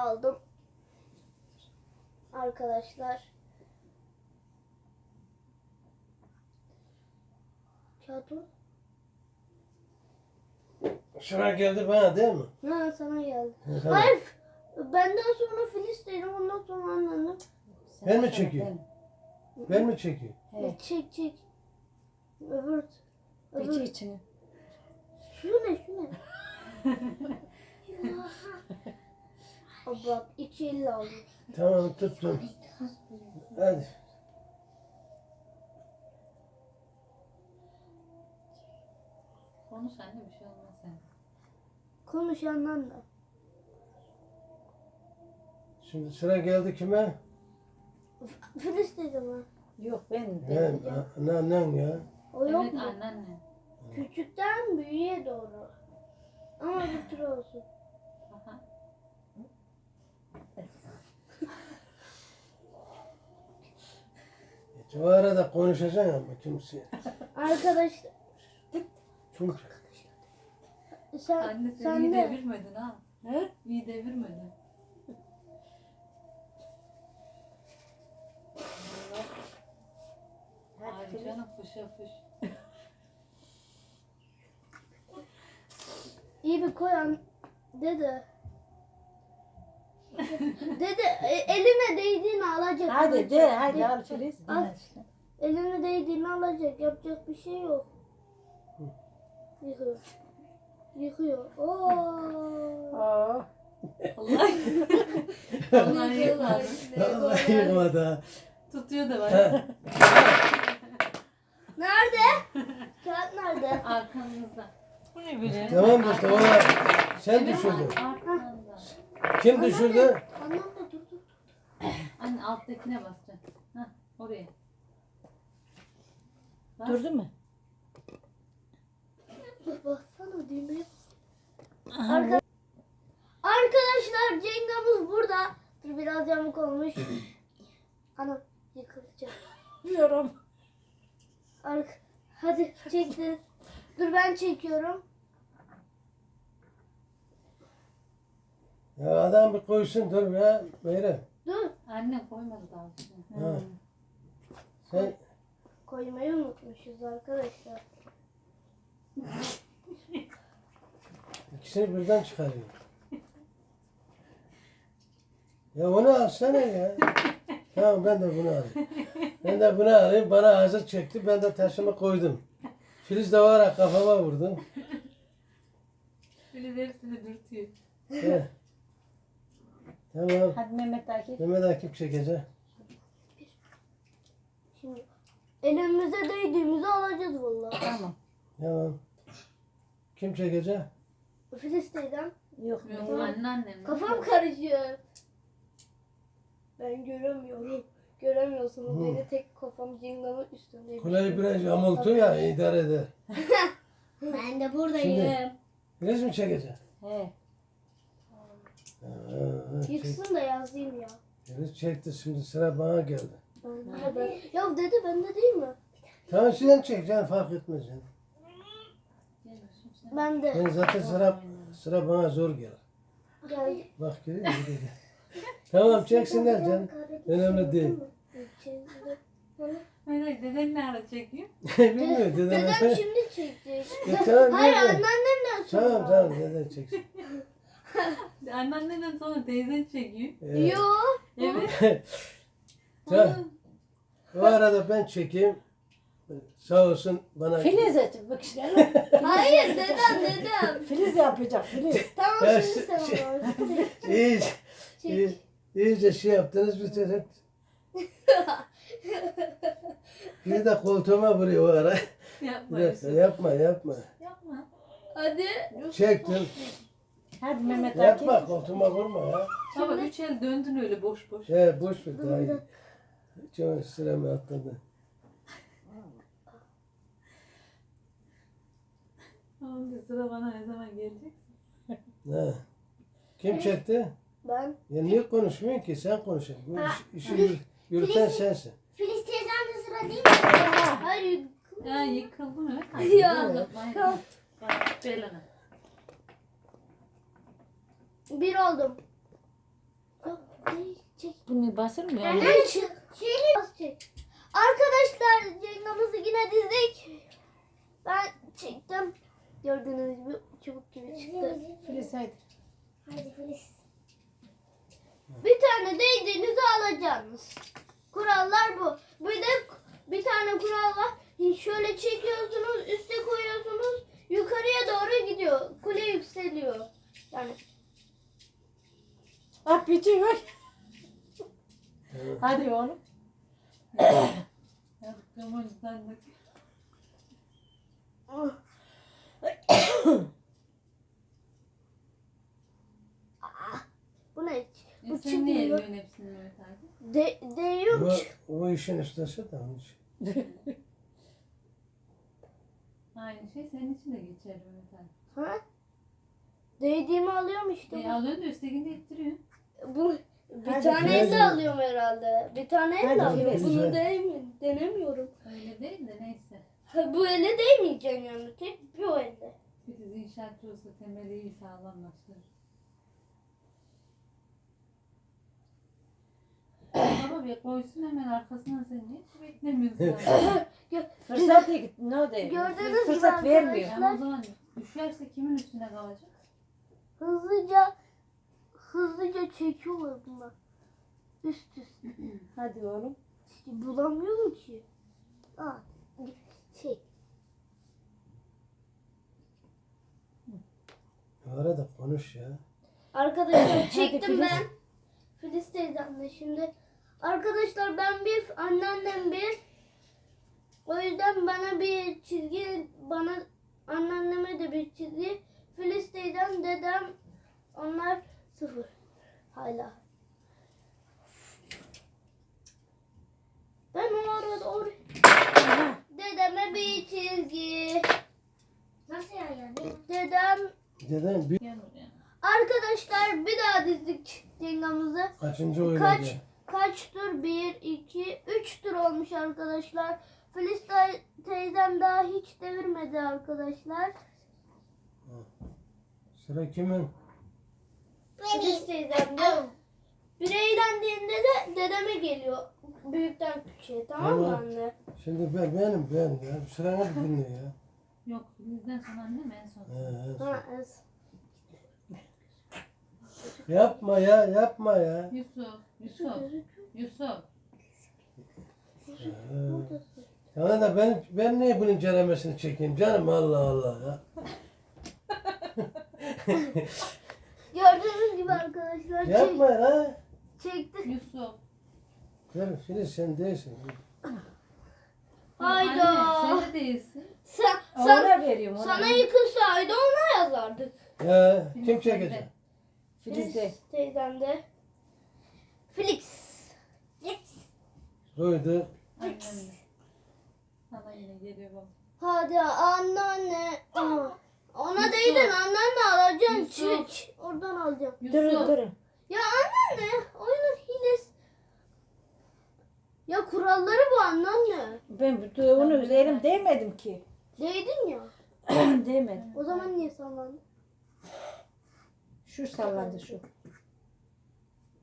Aldım. Arkadaşlar. Kağıt Şuraya geldi bana değil mi? Ha sana geldi. Tamam. Hayır. Benden sonra Filiz dedim. Ondan sonra anladım. Ben mi çekeyim? Ben mi çekeyim? Evet. Çek çek. Öbür. Peki Öbür. içini. Şu ne şu ne? Bak iki elle aldım. Tamam tuttum. Hadi. Konuş anne bir şey olmaz sen. Konuşandan da. Şimdi sıra geldi kime? Filiz dedim ha. Yok ben Ben, de. anneannem ya. O yok Evet mu? anneanne. Küçükten büyüğe doğru. Ama bir tür olsun. Aha. O arada konuşacaksın ama kimse. Arkadaşlar Çünkü sen, Anne sen, sen iyi de devirmedin ha. He? İyi devirmedin. Ay canım fışa fış. iyi bir koyan dede. Dede e, eline değdiğini alacak. Hadi de hadi al Filiz. Al. Eline değdiğini alacak. Yapacak bir şey yok. Yıkıyor. Yıkıyor. Oo. Oo. Allah Allah yıkmadı. Allah yıkmadı. Tutuyor da var. Nerede? Kağıt nerede? Arkamızda. Bu ne böyle? Tamam valla sen düşürdün. Arkamda. Kim düşürdü? Annem de dur dur. Anne alttakine basacaksın. Hah oraya. Bas. Durdu mu? Baksana düğmeye. Arka... Arkadaşlar Cenga'mız burada. Dur biraz yamuk olmuş. Ana yıkılacak. Bilmiyorum. Ark Hadi çekti. Dur ben çekiyorum. Ya adam bir koysun dur ya. Meyrem. Dur. Anne koymadı daha üstüne. Ha. Sen Koymayı unutmuşuz arkadaşlar. ikisini birden çıkarıyor. Ya onu alsana ya. Tamam ben de bunu alayım. Ben de bunu alayım. Bana hazır çekti. Ben de taşımı koydum. Filiz de ya kafama vurdu. Filiz hepsini dürtüyor. He. Tamam. Hadi Mehmet Akif. Mehmet Akif çekecek. Şimdi elimize değdiğimizi alacağız vallahi. Tamam. Tamam. Kim çekecek? Filiz teyzem. Yok. Yok Mehmet. anneannem. Kafam karışıyor. Ben göremiyorum. Göremiyorsunuz. Hı. Beni tek kafam Cenga'nın üstünde. Kuleyi biraz yamultu ya idare eder. Ben de buradayım. Filiz mi çekecek? He. Yıksın da yazayım ya. Filiz çekti şimdi sıra bana geldi. Ben de ben. Ya dede bende değil mi? Tamam sen çek canım fark etmez canım. Ben de. Ben zaten sıra, sıra bana zor gelir. Gel. Bak görüyor musun? Dedi. tamam çeksinler canım. Önemli değil. Hayır hayır deden ne ara çekiyor? Bilmiyor dedem. Dedem şimdi çekecek. Ya tamam Hayır dede. anneannemden sonra. Tamam tamam deden çeksin. Anneanneden sonra teyzen çekiyor. Evet. Yo. Evet. Tamam. O arada ben çekeyim. Sağ olsun bana. Filiz et. Bak işte. Hayır dedem dedem. Filiz yapacak Filiz. Tamam Ya, şimdi sen şey- onu. İyice, iyi, iyice şey yaptınız bitirin. Bir de koltuğuma vuruyor o ara. Yapma Bir Yusuf. yapma yapma. Yapma. Hadi. Çektim. Hadi Mehmet Akif. Yapma koltuğuma vurma ya. Baba üç el döndün öyle boş boş. He boş ver daha iyi. Çok sıramı atladı. Tamam sıra bana ne zaman gelecek? Ha. Kim çekti? Ben. Ya niye konuşmuyorsun ki? Sen konuşuyorsun. Bu Ha, iş, işi yürü- yürüten Filiz- sensin. Filiz teyzem de sıra değil mi? Hayır. Ya yıkıldı mı? Ya. Bak, Bak belana. Bir oldum. Çek. Bunu basılmıyor. De çek. Şeyli çek. Arkadaşlar cengamızı yine dizdik. Ben çektim. Gördüğünüz gibi çubuk gibi çıktı. Filiz haydi. Hadi Filiz. Bir tane değdiğinizi alacaksınız. Kurallar bu. Bir de bir tane kural var. Şöyle çekiyorsunuz, üste koyuyorsunuz. Yukarıya doğru gidiyor. Kule yükseliyor. Yani Ah bitiyor. Evet. Hadi oğlum. Yaptım o yüzden de. bu ne? E Bu sen niye çıkmıyor. hepsini Mehmet abi? De, değiyor Bu, mu? bu işin ustası da onun için. Aynı şey senin için de geçerli Mehmet abi. Ha? Değdiğimi alıyorum işte. E, alıyorsun da üsttekini de ittiriyorsun. Bu bir Hadi tane elle alıyorum herhalde. Bir tane elle Hadi alıyorum. Bunu değmi, denemiyorum. Öyle değil de neyse. Ha, bu elle değmeyeceğim yani. Tek bir o elle. Filiz inşaatçı olsa temeli iyi sağlam başlar. Ama bir koysun hemen arkasından sen niye hiç beklemiyorsun abi? Fırsat değil. Ne değil. Gördüğünüz gibi Fırsat vermiyor. arkadaşlar- o zaman düşerse kimin üstüne kalacak? Hızlıca hızlıca çekiyorlar bunlar. Üst üste. Hadi oğlum. İşte bulamıyorum ki. Aa, şey. Arada konuş ya. Arkadaşlar çektim ben. Filiz teyzemle şimdi. Arkadaşlar ben bir, anneannem bir. O yüzden bana bir çizgi, bana anneanneme de bir çizgi. Filiz teyzem, dedem, onlar sıfır. Hala. Ben o arada or dedeme bir çizgi. Nasıl yani? Dedem Dedem bir. Arkadaşlar bir daha dizdik cengamızı. kaçıncı oyuna Kaç gel. kaç tur? 1, 2, 3 tur olmuş arkadaşlar. Filiz te- teyzem daha hiç devirmedi arkadaşlar. Sıra kimin? Filiz teyzem de. Bir eğlendiğinde de dedeme geliyor. Büyükten küçüğe tamam mı Tamam. anne? Şimdi ben benim ben ya. Sıranı bir dinle ya. Yok bizden sonra annem en son. He, he. Ha, es- Yapma ya yapma ya. Yusuf, Yusuf, Yusuf. He. Tamam da ben, ben niye bunun ceremesini çekeyim canım Allah Allah ya. Gördüğünüz gibi arkadaşlar çek, Yapma la. çektik. Yusuf. Gel Filiz sen değilsin. Hayda. Anne, sen de değilsin. Sen, sen, Ona veriyorum ona. sana yıkılsaydı ona yazardık. Ya Filiz kim çekecek? de. Filiz de. teyzem de. Felix. Felix. Annem de. Sana yine geliyor bak. Hadi anneanne. Aa, Ona Yusuf. değdin anneanne alacaksın Yusuf. çek. Oradan alacağım. Durun durun. Ya anneanne oyunun hilesi. Ya kuralları bu anneanne. Ben bu- onu elim değmedim ki. Değdin ya. değmedim. O zaman niye sallandın? Şu sallandı şu.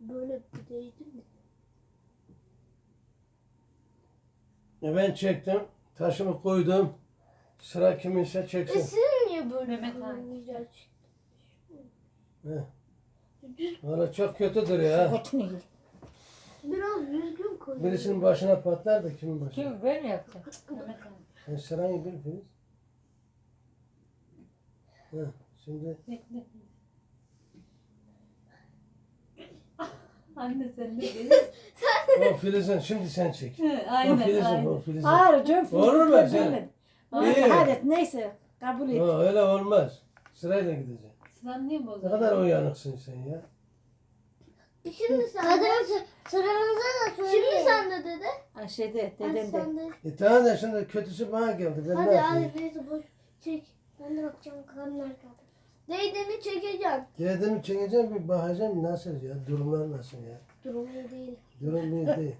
Böyle bir değdin mi? E ben çektim. Taşımı koydum. Sıra kiminse E çeksin. siz niye böyle Mehmet. Valla çok kötüdür ya. Biraz düzgün koy. Birisinin başına patlar da kimin başına? Kim ben mi yaptım? Mehmet abi. Sen sıranı bil Filiz. He. Şimdi Bekle. Anne sen de değilsin. o Filiz'in şimdi sen çek. O aynen Filiz'in o aynen. Filiz'in. Hayır canım. Olur mu. İyi. Hadi neyse. Kabul et. O, öyle olmaz. Sırayla gidecek. Sıran niye Ne bozuyor? kadar uyanıksın sen ya. Şimdi sen de. Sıranıza da Şimdi sen de dede. Ha, şeyde Hadi dedem de. sen de. E tamam da şimdi kötüsü bana geldi. Ben ne Hadi yapayım? hadi neyse boş. Çek. Ben de bakacağım karnlar kaldı. Değdiğini çekeceğim. Geldiğimi çekeceğim bir bakacağım nasıl ya. Durumlar nasıl ya. Durum iyi değil. Durum iyi değil.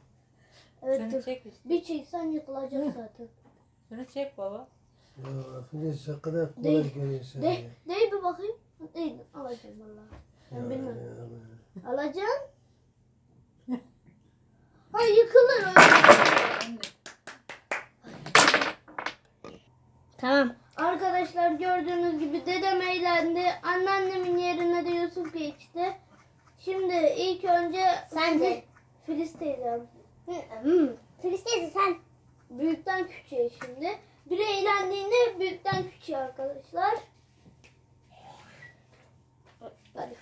Evet Şunu dur. çek işte. Bir çeksen yıkılacak zaten. Şunu çek baba. Ya Filiz kadar kolay Değil. görüyorsun De, ya. değil bir bakayım. Değil. Alacağım vallahi. Ben Ya, bilmem. ya, Alacağım. Ha yıkılır öyle. Tamam. Arkadaşlar gördüğünüz gibi dedem eğlendi. Anneannemin yerine de Yusuf geçti. Şimdi ilk önce Sen de. Filiz teyzem. Filiz teyze sen. Büyükten küçüğe şimdi. Biri eğlendiğinde büyükten küçüğe arkadaşlar. Hadi.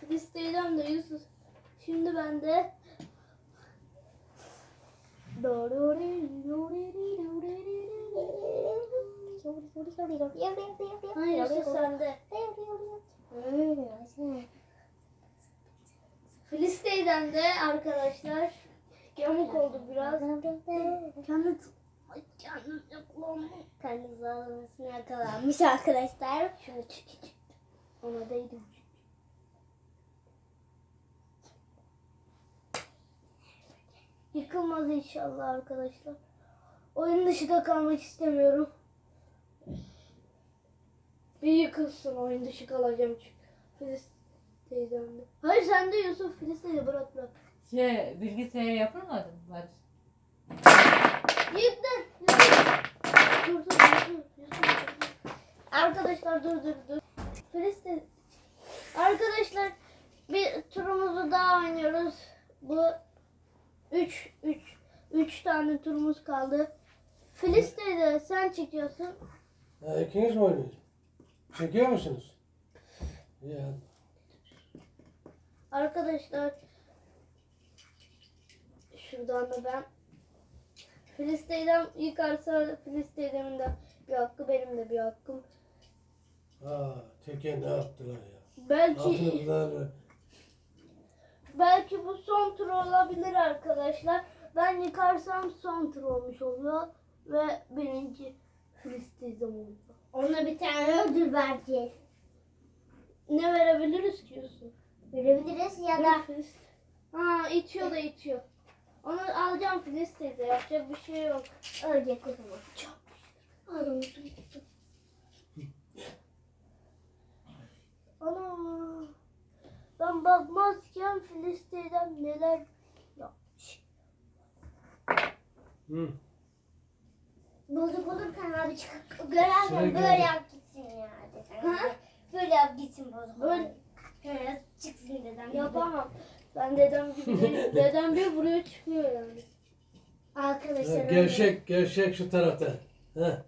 Filiz teyzem de Yusuf. Şimdi ben de Hayır Yusuf sende. Filiz teyzem de arkadaşlar. Yamuk oldu biraz. Kendi Yakalandım. Kendi zararlısına yakalanmış arkadaşlar. Şunu çekeceğim. Ona değdim. Yıkılmaz inşallah arkadaşlar. Oyun dışında kalmak istemiyorum. Bir yıkılsın oyun dışı kalacağım çünkü. Filiz teyzemde. Hayır sen de Yusuf Filiz teyze bırak bırak. Şey bilgisayara yapılmadı mı? Yıktın. Dur dur dur dur. Yusuf. Arkadaşlar dur dur dur. Filiz teyze. Arkadaşlar bir turumuzu daha oynuyoruz. Bu 3 3 3 tane turumuz kaldı. Filiz teyze sen çekiyorsun. Ha, ikiniz mi oynuyorsunuz? Çekiyor musunuz? Ya Arkadaşlar şuradan da ben Filiz teyzem yıkarsa Filiz teyzemin de bir hakkı benim de bir hakkım. Ha, teke ne yaptılar ya? Belki Atıldılar. belki bu son tur olabilir arkadaşlar. Ben yıkarsam son tur olmuş oluyor ve birinci teyzem oluyor. Ona bir tane ödül vereceğiz. Ne verebiliriz ki Yusuf? Verebiliriz ya da Filiz. Ha itiyor da itiyor. Onu alacağım Filiz teyze yapacak bir şey yok. ölecek o zaman. Ağzımı tuttum. Ana. Ben bakmazken Filiz teyzem neler yapmış. Hı. Bozuk olurken abi çıkıp görerken böyle geldi. yap gitsin ya. desen. Ha? Böyle yap gitsin bozuk Böyle-. Böyle çıksın dedem. Yapamam. Ben dedem gibi dedem bir vuruyor çıkıyor yani. Arkadaşlar öyle. gevşek, gevşek şu tarafta. Ha.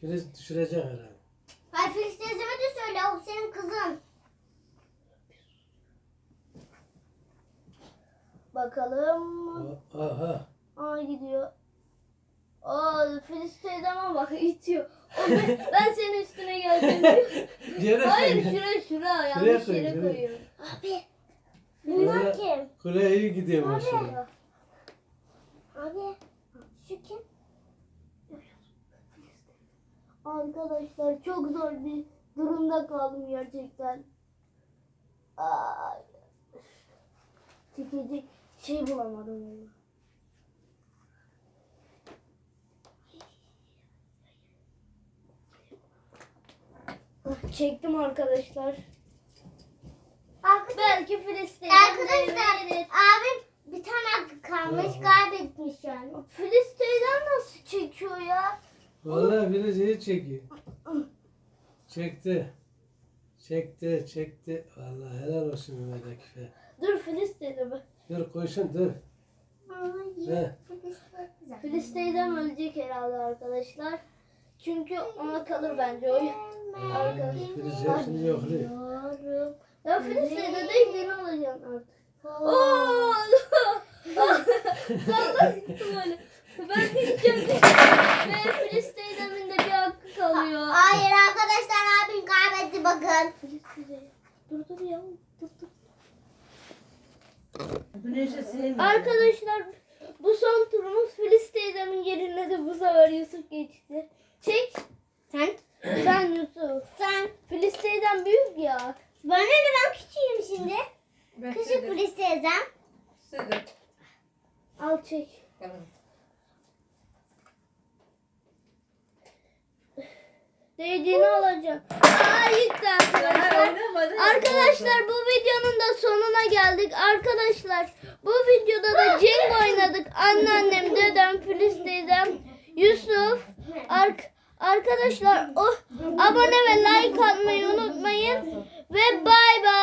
Filiz düşürecek herhalde. Hayır Filiz teyzeme de söyle o senin kızın. Bakalım. Aha. Aa gidiyor. Aa Filiz teyzeme bak itiyor. O ben, ben senin üstüne geldim diyor. Yere Hayır koy. şura şura Şuraya yanlış koy, yere şuraya. koyuyorum. Abi. Bunlar kim? kule iyi gidiyor maşallah. Abi. Şu kim? Arkadaşlar çok zor bir durumda kaldım gerçekten. Ay. Çekecek şey bulamadım. vallahi. Ah, Çektim arkadaşlar. Arkadaşlar, Belki Filistin. arkadaşlar abim bir tane hakkı kalmış Hı. kaybetmiş yani. Filistin'den nasıl çekiyor ya? Vallahi Filiz iyi çekiyor. Çekti. Çekti, çekti. Vallahi helal olsun Mehmet Akif'e. Dur Filistin'de bak. Dur koysun dur. He. Filistin'den ölecek herhalde arkadaşlar. Çünkü ona kalır bence oyun. Arkadaşlar. Filiz hepsini yokluyor. Ya Filistin'de değil de ne olacaksın artık? Oo! Ver Küçük Sedef. polis teyzem. Sedef. Al çek. Yavrum. Dediğini alacağım. Aa gitti arkadaşlar. Bu videonun da sonuna geldik. Arkadaşlar bu videoda da Cenk oynadık. Anneannem, dedem, Filiz teyzem, Yusuf. Ark arkadaşlar oh, abone ve like atmayı unutmayın. Ve bay bay.